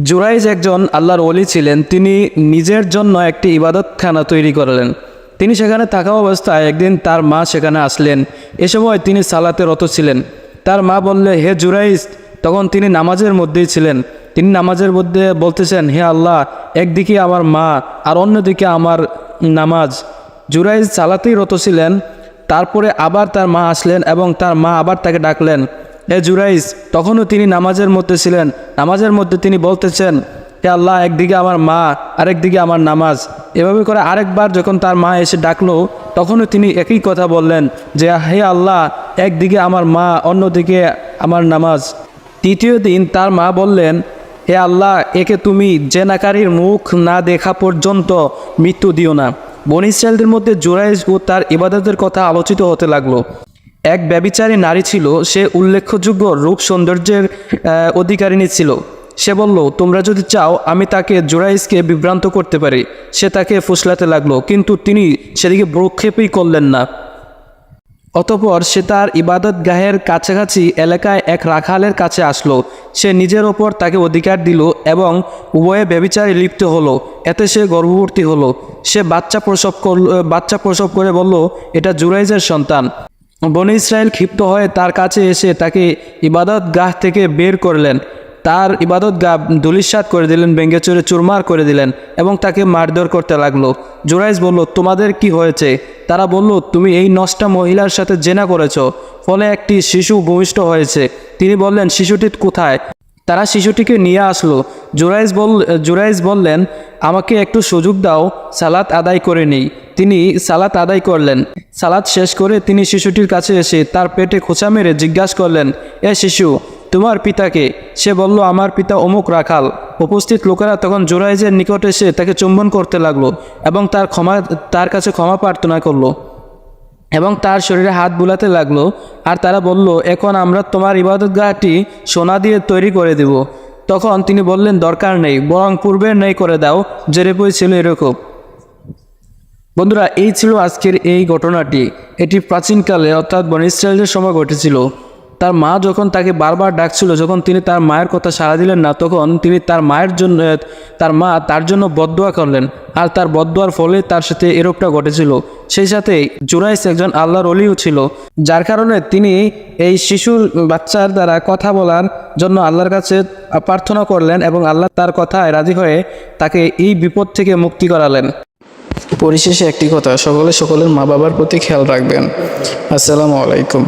জুরাইজ একজন আল্লাহর ওলি ছিলেন। তিনি নিজের জন্য একটি ইবাদতখানা তৈরি করলেন। তিনি সেখানে থাকা অবস্থায় একদিন তার মা সেখানে আসলেন। এ সময় তিনি সালাতে রত ছিলেন। তার মা বললে, হে জুরাইজ, তখন তিনি নামাজের মধ্যেই ছিলেন। তিনি নামাজের মধ্যে বলতেছেন, হে আল্লাহ, একদিকে আমার মা আর অন্যদিকে আমার নামাজ। জুরাইজ সালাতেই রত ছিলেন। তারপরে আবার তার মা আসলেন এবং তার মা আবার তাকে ডাকলেন। হে জুরাইস তখনও তিনি নামাজের মধ্যে ছিলেন। নামাজের মধ্যে তিনি বলতেছেন, হে আল্লাহ, একদিকে আমার মা, আরেকদিকে আমার নামাজ। এভাবে করে আরেকবার যখন তার মা এসে ডাকলো, তখনও তিনি একই কথা বললেন যে, হে আল্লাহ, একদিকে আমার মা, অন্যদিকে আমার নামাজ। তৃতীয় দিন তার মা বললেন, হে আল্লাহ, একে তুমি জেনাকারীর মুখ না দেখা পর্যন্ত মৃত্যু দিও না। বন মধ্যে জোরাইজ ও তার ইবাদতের কথা আলোচিত হতে লাগল। এক ব্যবিচারী নারী ছিল, সে উল্লেখযোগ্য রূপ সৌন্দর্যের অধিকারিণী ছিল। সে বলল, তোমরা যদি চাও, আমি তাকে জোরাইজকে বিভ্রান্ত করতে পারি। সে তাকে ফুসলাতে লাগল, কিন্তু তিনি সেদিকে ভ্রুক্ষেপই করলেন না। অতপর সে তার ইবাদত গাহের কাছাকাছি এলাকায় এক রাখালের কাছে আসলো। সে নিজের ওপর তাকে অধিকার দিল এবং উভয়ে ব্যবিচারে লিপ্ত হলো। এতে সে গর্ভবতী হলো। সে বাচ্চা প্রসব করল, বাচ্চা প্রসব করে বলল, এটা জুরাইজের সন্তান। বনি ইসরায়েল ক্ষিপ্ত হয়ে তার কাছে এসে তাকে ইবাদত গাহ থেকে বের করলেন। তার ইবাদত গা ধুলিস্বাদ করে দিলেন ব্যঙ্গে চড়ে চুরমার করে দিলেন এবং তাকে মারধর করতে লাগল। জোরাইজ বলল, তোমাদের কি হয়েছে? তারা বলল, তুমি এই নষ্টা মহিলার সাথে জেনা করেছ, ফলে একটি শিশু ভূমিষ্ঠ হয়েছে। তিনি বললেন, শিশুটি কোথায়? তারা শিশুটিকে নিয়ে আসলো। জোরাইজ বল জুরাইজ বললেন, আমাকে একটু সুযোগ দাও, সালাত আদায় করে নেই। তিনি সালাত আদায় করলেন। সালাত শেষ করে তিনি শিশুটির কাছে এসে তার পেটে খোঁচা মেরে জিজ্ঞাসা করলেন, এ শিশু, তোমার পিতাকে সে বলল, আমার পিতা অমুক রাখাল। উপস্থিত লোকেরা তখন জোরাইজের নিকট এসে তাকে চুম্বন করতে লাগল এবং তার ক্ষমা, তার কাছে ক্ষমা প্রার্থনা করল এবং তার শরীরে হাত বুলাতে লাগল। আর তারা বলল, এখন আমরা তোমার ইবাদতগাহটি সোনা দিয়ে তৈরি করে দেব। তখন তিনি বললেন, দরকার নেই, বরং পূর্বের নেই করে দাও যেরেপই ছিল এরকম। বন্ধুরা, এই ছিল আজকের এই ঘটনাটি। এটি প্রাচীনকালে অর্থাৎ বন সময় ঘটেছিল। তার মা যখন তাকে বারবার ডাকছিল, যখন তিনি তার মায়ের কথা সাড়া দিলেন না, তখন তিনি তার মায়ের জন্য, তার মা তার জন্য বদোয়া করলেন। আর তার বদোয়ার ফলে তার সাথে এরকটা ঘটেছিল। সেই সাথে জুরাইস একজন আল্লাহর অলিও ছিল, যার কারণে তিনি এই শিশুর বাচ্চার দ্বারা কথা বলার জন্য আল্লাহর কাছে প্রার্থনা করলেন এবং আল্লাহ তার কথায় রাজি হয়ে তাকে এই বিপদ থেকে মুক্তি করালেন। পরিশেষে একটি কথা সকলে সকলের মা বাবার প্রতি খেয়াল রাখবেন। আসসালামু আলাইকুম।